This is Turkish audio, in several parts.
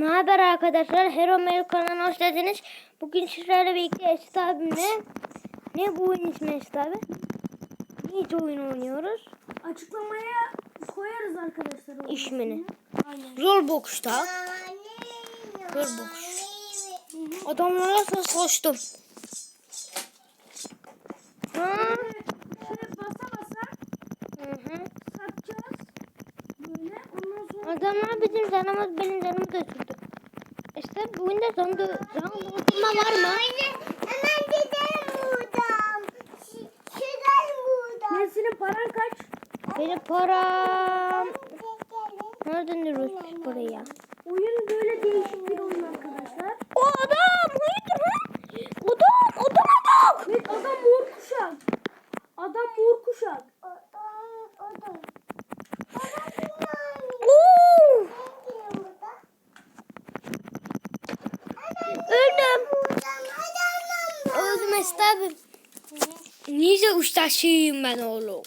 Ne haber arkadaşlar? Hero Mail kanalına hoş geldiniz. Bugün sizlerle birlikte Eşit abimle ne bu oyun ismi Eşit abi? Hiç oyun oynuyoruz. Açıklamaya koyarız arkadaşlar. o İsmini. ismini. Aynen. Roblox'ta. Roblox. Adamlara koştum. Ha? Şöyle basa basa Hı hı. satacağız. Böyle Adamlar bizim canımız benim canımı götürdü. İşte bu oyunda son dö- can dondurma var mı? Hemen gidelim buradan. Şuradan buradan. ne senin paran kaç? Benim param... Nereden duruyoruz buraya? Oyun böyle değişik bir oyun arkadaşlar. O adam! Hayırdır ha? Adam! Adam adam! Evet adam mor kuşak. Adam mor kuşak. Oo! Öldüm. Öldüm Esra abi. Nice ustaşıyım ben oğlum.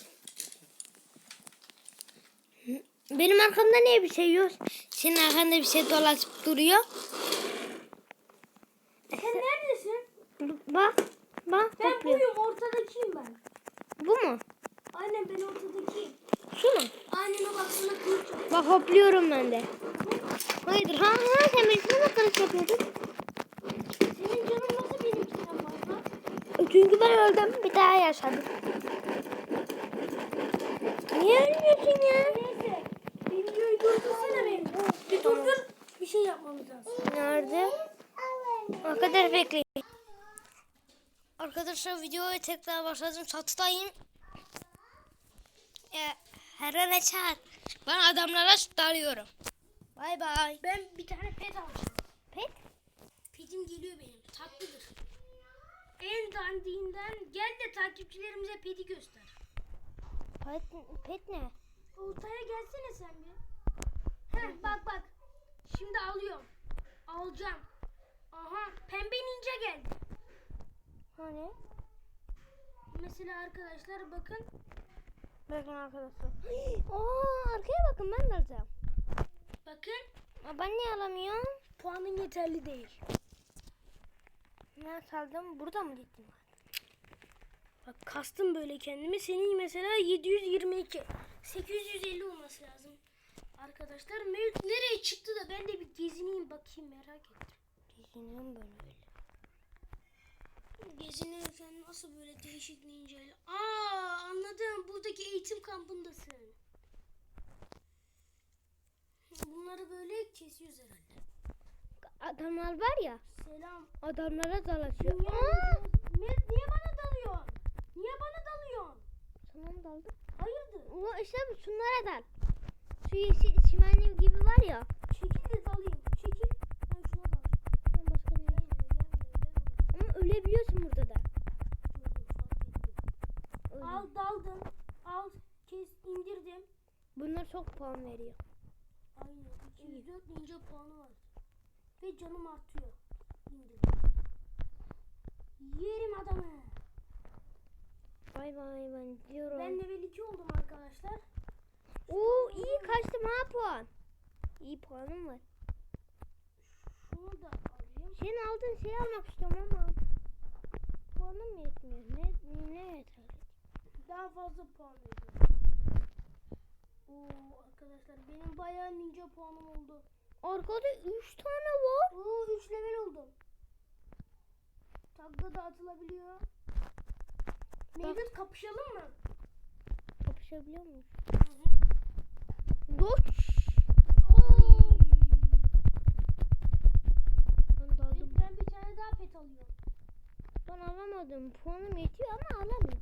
Benim arkamda niye bir şey yok? Senin arkanda bir şey dolaşıp duruyor. Sen neredesin? Bak. Bak Ben topluyor. buyum ortadakiyim ben. Bu mu? Aynen ben ortadakiyim. Şu mu? Aynen o bak sana kılıç. Bak hopluyorum ben de. Hayırdır? Ha ha sen mi kılıç yapıyordun? Senin canın nasıl benimkinden fazla? Çünkü ben öldüm. Bir daha yaşadım. Niye ölmüyorsun ya? Neyse. Videoyu durdursana benim. Bir durdur. Bir şey yapmamız lazım. Nerede? Arkadaşlar bekleyin. Arkadaşlar videoya tekrar başladım. Satıdayım. E, her an açar. Ben adamlara dalıyorum. Bay bay. Ben bir tane pet alacağım. Pet? Petim geliyor benim. Tatlıdır. En dandiğinden gel de takipçilerimize peti göster. Pet, pet ne? Ortaya gelsene sen bir. Heh bak bak. Şimdi alıyorum. Alacağım. Aha pembe ninja geldi. Hani? Mesela arkadaşlar bakın. Bakın arkadaşlar. Aa, arkaya bakın ben de alacağım. Bakın Aa, ben niye alamıyorum? puanın yeterli değil. Ne saldım? Burada mı gittim? Bak kastım böyle kendimi. Senin mesela 722. 850 olması lazım. Arkadaşlar Mevlüt nereye çıktı da ben de bir gezineyim bakayım merak ettim. Geziniyorum böyle böyle. Gezinirken nasıl böyle değişik ninjayla. Aa anladım. Buradaki eğitim kampındasın. Bunları böyle kesiyoruz herhalde. Adamlar var ya. Selam. Adamlara dalaşıyor. Niye, Aa! niye, niye bana dalıyorsun? Niye bana dalıyorsun? Sana mı daldı? Hayırdır? O işte şunlara dal. Şu yeşil çimenli gibi var ya. Çekil de dalayım. Çekil. Ben şuna dalacağım. Sen başka ne? Ama ölebiliyorsun burada da. Öyle. Al daldım. Al kes indirdim. Bunlar çok puan veriyor. Aynen 204 ninja puanı var. Ve canım artıyor. İndirdim. Yerim adamı. Bay bay ben diyorum. Ben level 2 oldum arkadaşlar. Oo iyi kaçtım ha puan. İyi puanım var. Şunu da alayım. Senin aldığın şeyi almak istiyorum ama puanım yetmiyor. Ne ne yeter? Daha fazla puan veriyorum. Oo arkadaşlar benim bayağı ninja puanım oldu. Arkada 3 tane var. Oo 3 level oldum. Tagda da atılabiliyor. Mevlüt kapışalım mı? Kapışabiliyor muyuz? Doç. Ben bir tane daha pet alıyorum. Ben alamadım. Puanım yetiyor ama alamıyorum.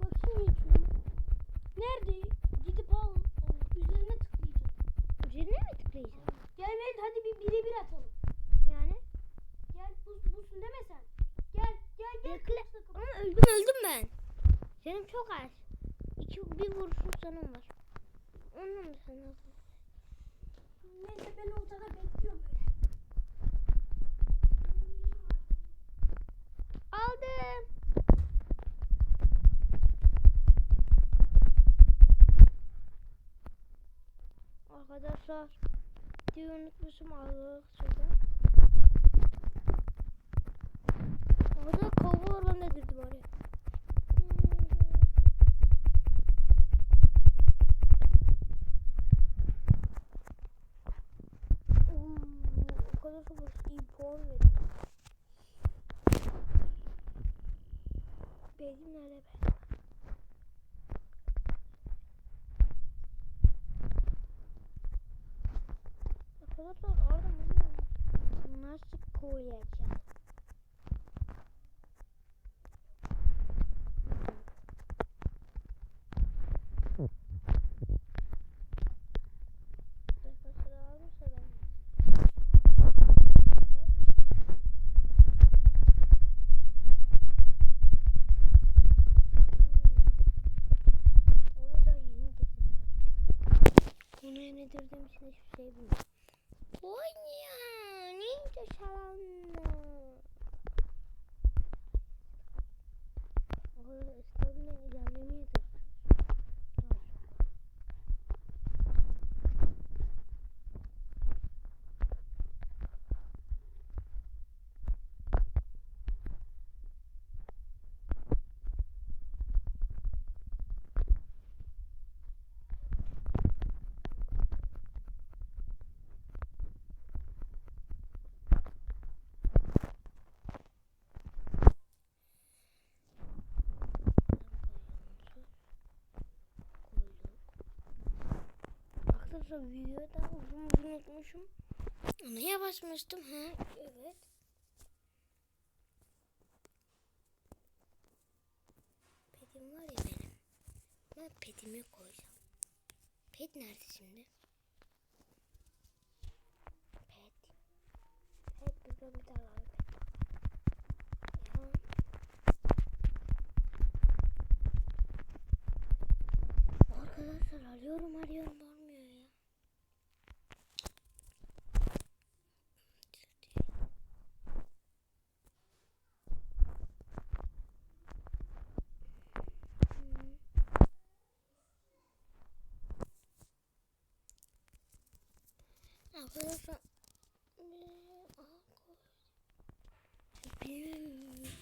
Bakayım yetiyor? Nerede? Gidip al. Üzerine tıklayacağım. Üzerine mi tıklayacağım? Gel Mevlüt hadi bir bire bir atalım. Yani? Gel buz bulsun deme sen. Gel gel gel. Bekle. Ama öldüm öldüm ben. Canım çok az. İki, bir vuruşum canım var. Onunla mı sen aldın? Neyse ben ortada bekliyorum öyle. Aldım. Arkadaşlar Videoyu unutmuşum ağlayarak şurada. Orada kavga var ben de girdim oraya. O kadar çok iyi puan verdim. Benim nerede be? Arkadaşlar orada mı? Nasıl koyacağım? Sayfasını almışsa ben. Onu da yeni indirdim. Onu yeni indirdiğim için hiçbir şey bilmiyorum. Onya, ninja şalanlı. Orada İstanbul'dan ilerlemeye de. Arkadaşlar videoda uzun uzun unutmuşum. Neye basmıştım? Ha, evet. Pedim var ya benim. Ben pedimi koyacağım. Ped nerede şimdi? Ped. Ped burada bir tane var. Arkadaşlar arıyorum arıyorum olmuyor ya. Hmm. Arkadaşlar eee, aha, koy. Bilmiyorum.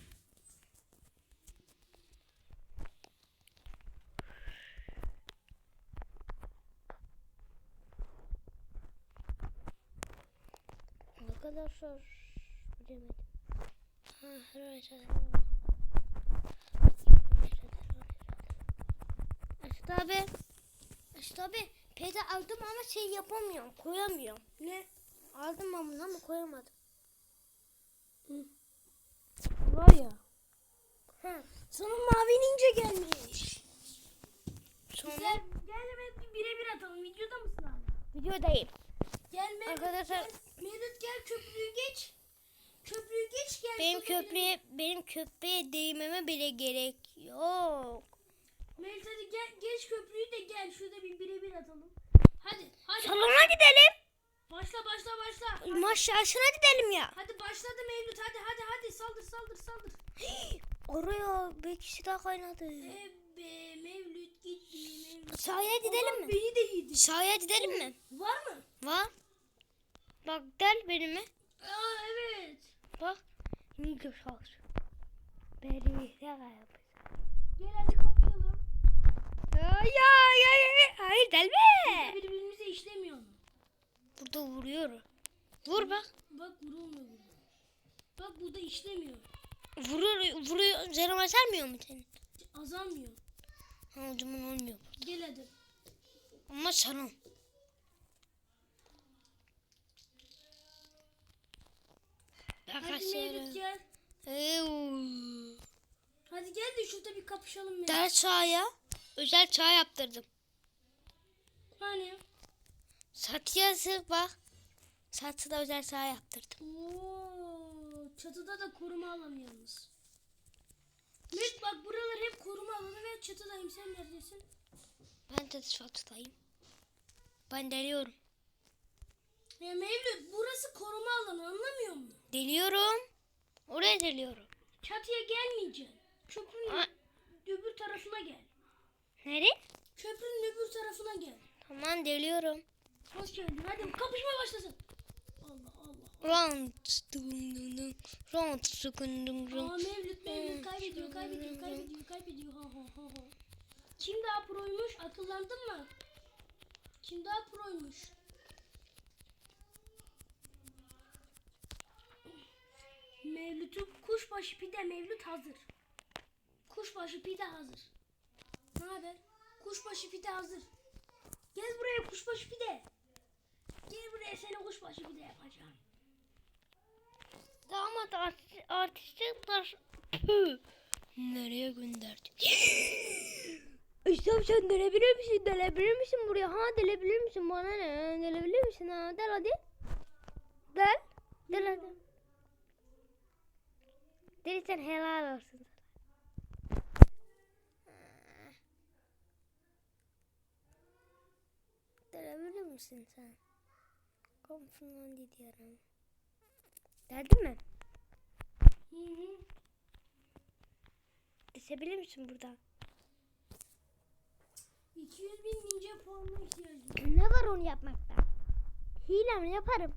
Arkadaşlar bilemedim. Ha, herhalde. Aşkı abi. Aşkı abi. Pede aldım ama şey yapamıyorum. Koyamıyorum. Ne? Aldım bunu ama koyamadım. Var ya. Ha. Sana mavi ninja gelmiş. Sonra Gel, gel hemen bir birebir atalım. Videoda mısın abi? videodayım. Gel Mevlüt. Arkadaşlar Mevlüt gel köprüyü geç. Köprüyü geç gel. benim köprüye benim köprüye değmeme bile gerek yok. Mevlüt hadi gel geç köprüyü de gel. Şurada bir birebir atalım. Hadi hadi. Salona gidelim. Başla başla başla. Maç aşağısına gidelim ya. Hadi başladı Mevlüt hadi hadi hadi saldır saldır saldır. Oraya bir kişi daha kaynadı. Ebe Mevlüt gitti Mevlüt. Sahaya gidelim mi? Beni de yedi. Sahaya gidelim mi? Var mı? Var. Bak gel benimle. Aa evet. Bak. Ninja şans. Beni ne yapacağız? Gel hadi kapışalım. Ya ya ya. Hayır gelme. Birbirimize işlemiyor mu? Burada vuruyor. Vur bak. Bak vurulmuyor burada. Bak burada işlemiyor. Vurur, vuruyor. Canım azalmıyor mu senin? Azalmıyor. Ha o zaman olmuyor. Gel hadi. Ama sanım. Hadi Mevlüt gel. Eyyuu. Hadi gel de şurada bir kapışalım Mevlüt. Ders sahaya özel çay yaptırdım. Hani? Satyası bak. Satıda özel saha yaptırdım. Oo, çatıda da koruma alanı yalnız. Mevlüt bak buralar hep koruma alanı ve çatıdayım. Sen neredesin? Ben de satıdayım. Ben deliyorum. Ya Mevlüt burası koruma alanı anlamıyor musun? Deliyorum. Oraya deliyorum. Çatıya gelmeyeceksin. Aa. öbür tarafına gel. Nereye? Köprünün öbür tarafına gel. Tamam deliyorum. Hoş geldin. Hadi kapışma başlasın. Allah Allah. Round dum dum dum. Round sıkın dum dum. Aa Mevlüt Mevlüt kaybediyor kaybediyor kaybediyor kaybediyor. Ha ha ha ha. Kim daha proymuş? Akıllandın mı? Kim daha proymuş? Mevlüt'ü kuşbaşı pide Mevlüt hazır. Kuşbaşı pide hazır. Ne haber? Kuşbaşı pide hazır. Gel buraya kuşbaşı pide. Gel buraya seni kuşbaşı pide yapacağım. Damat art artistler. Nereye gönderdi? İstem sen delebilir misin? Delebilir misin buraya? Ha delebilir misin? Bana ne? Delebilir misin? Ha del hadi. Del. Del hadi. Deli sen helal olsun. Delebilir misin sen? Komşundan diyorum. Deldin mi? Hı hı. Desebilir misin burada? 200 bin ninja puanına ihtiyacım. Ne var onu yapmakta? Hile mi yaparım?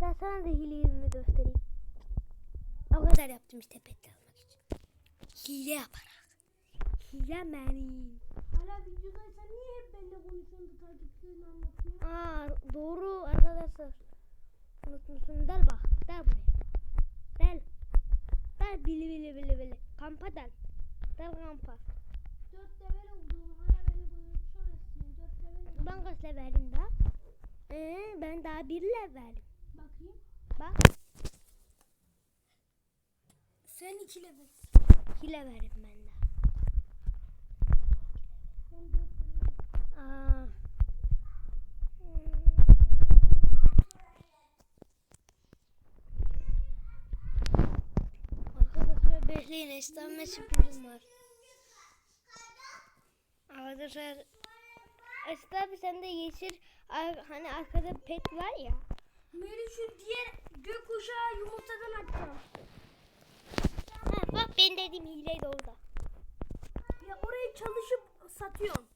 Ben sana da hilemi göstereyim. O kadar yaptım işte pet almak için. Hile yaparak. Hile benim. Hala videodaysan niye hep benimle konuşuyorsun da takipçilerini anlatmıyor? Aa doğru arkadaşlar. Unutmuşsun. Del bak. Del buraya. Del. Del bili bili bili bili. Kampa del. Del kampa. 4 level oldum. Hala beni konuşamazsın. 4 level oldum. Ben kaç levelim daha? Ee, ben daha bir levelim. Bakayım. Bak. Sen 2 level. İki levelim ben de. Ben 4 level. Aa. Arkadaşlar bekleyin esnafme sürprizim var. Arkadaşlar Esnaf sende yeşil ar- hani arkada pet var ya. Meri şu diğer gökkuşağı yumurtadan atacağım. Ha, bak ben dediğim hile de orada. Ya orayı çalışıp satıyorum.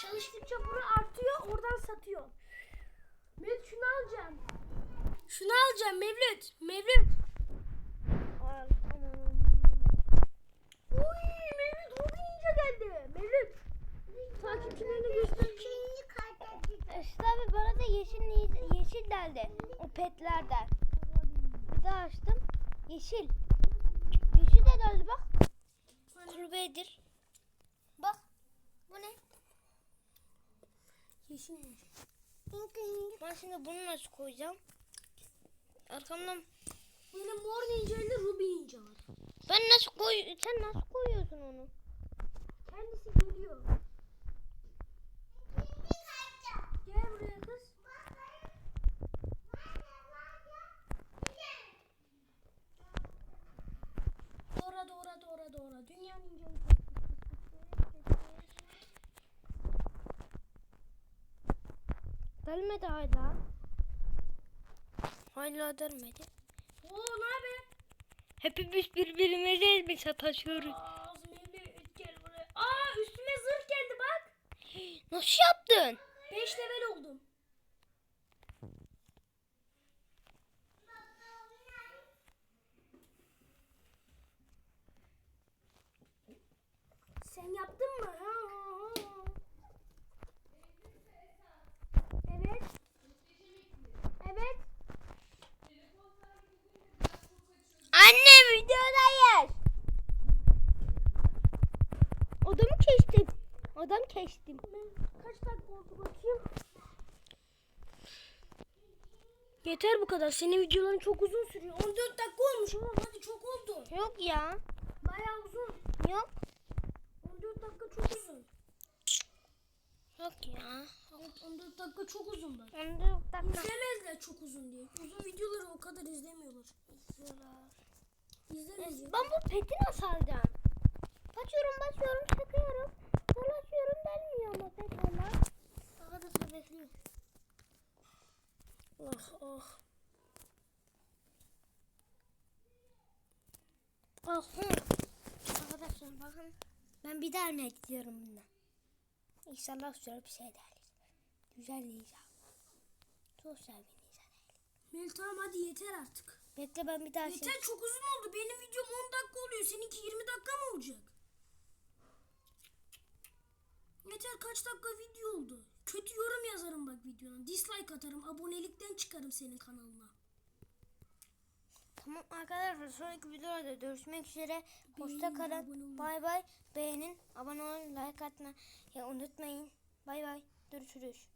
Çalıştıkça bunu artıyor oradan satıyorum. Mevlüt şunu alacağım. Şunu alacağım Mevlüt. Mevlüt. Al. Uy Mevlüt Ruby Ninja geldi. Mevlüt. Takipçilerine göster. Gidiyor. Esnaf bana da yeşil yeşil geldi. O petlerden. Bir daha açtım. Yeşil de geldi bak. Kulübedir. Bak. Bu ne? Yeşil ninja. Ben şimdi bunu nasıl koyacağım? Arkamdan Böyle mor ninja ile Ruby ninja var. ben nasıl koy sen nasıl koyuyorsun onu? Kendisi geliyor. Gel buraya kız. Doğra doğra doğra doğra. Dünya ninja. Gelmedi hala. Hala gelmedi. Oo ne haber? Hepimiz birbirimize mi sataşıyoruz? Aa Mevlüt gel buraya. Aa üstüme zırh geldi bak. Nasıl yaptın? 5 level oldum. Sen yaptın mı? Ha, ha, ha. Evet. Evet. Anne videodayız. Adamı kestim. Adam kestim. Kaç dakika oldu bakayım. Yeter bu kadar. Senin videoların çok uzun sürüyor. 14 dakika olmuş oğlum. Hadi çok oldu. Yok ya. Bayağı uzun. Yok. 14 dakika çok uzun. Yok ya. Evet 14 dakika çok uzun bak. 14 dakika. İzlemezler çok uzun diye. Uzun videoları o kadar izlemiyorlar. İzlemezler. Ben bu peti nasıl alacağım? Basıyorum basıyorum sıkıyorum. Dolaşıyorum gelmiyor ama pet hala. Arkadaşlar bekliyor. Ah ah. Oh, hı. Arkadaşlar bakın. Ben bir daha almaya gidiyorum bundan. İnşallah güzel bir şey derler. Güzel ninja. Sosyal bir ninja. Mel tamam hadi yeter artık. Bekle ben bir daha şey... Yeter çok uzun oldu. Benim videom 10 dakika oluyor. Seninki 20 dakika mı olacak? Yeter kaç dakika video oldu. Kötü yorum yazarım bak videona. Dislike atarım. Abonelikten çıkarım senin kanalına. Tamam arkadaşlar sonraki videolarda görüşmek üzere. Hoşça kalın. Bay bay. Beğenin, abone olun, like atmayı unutmayın. Bay bay. Görüşürüz.